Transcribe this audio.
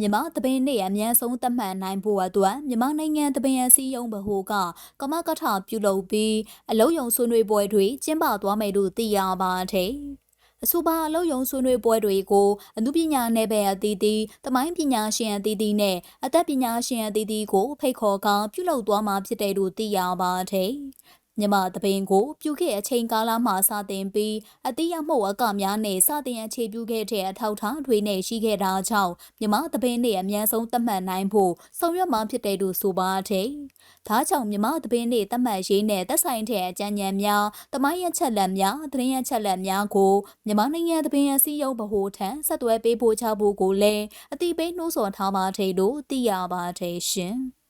မြန်မာတပင်းနေ့အမြန်ဆုံးသတ်မှတ်နိုင်ဖို့အတွက်မြန်မာနိုင်ငံတပင်းအစည်းအရုံးဗဟိုကကမကထပြုလုပ်ပြီးအလုံးယုံဆွေးနွေးပွဲတွေကျင်းပသွားမယ်လို့သိရပါတယ်။အဆိုပါအလုံးယုံဆွေးနွေးပွဲတွေကိုအမှုပညာနယ်ပယ်အသီးသီးတမိုင်းပညာရှင်အသီးသီးနဲ့အသက်ပညာရှင်အသီးသီးကိုဖိတ်ခေါ်ကပြုလုပ်သွားမှာဖြစ်တယ်လို့သိရပါတယ်။ မြန်မာတပင်ကိုပြုခဲ့အချိန်ကာလမှစတင်ပြီးအတိအမှုအကများနဲ့စတင်အခြေပြုခဲ့တဲ့အထောက်အထားတွေနဲ့ရှိခဲ့တာကြောင့်မြန်မာတပင်နဲ့အများဆုံးသတ်မှတ်နိုင်ဖို့ဆောင်ရွက်မှာဖြစ်တယ်လို့ဆိုပါတယ်။ဒါကြောင့်မြန်မာတပင်နဲ့သတ်မှတ်ရေးနဲ့သက်ဆိုင်တဲ့အကြံဉာဏ်များတမိုင်းရချက်လက်များသတင်းရချက်လက်များကိုမြန်မာနိုင်ငံတပင်အစည်းအရုံးဗဟိုထံဆက်သွယ်ပေးပို့ချဖို့ကိုလည်းအတိပေးနှိုးဆော်ထားပါတယ်လို့သိရပါတယ်ရှင်။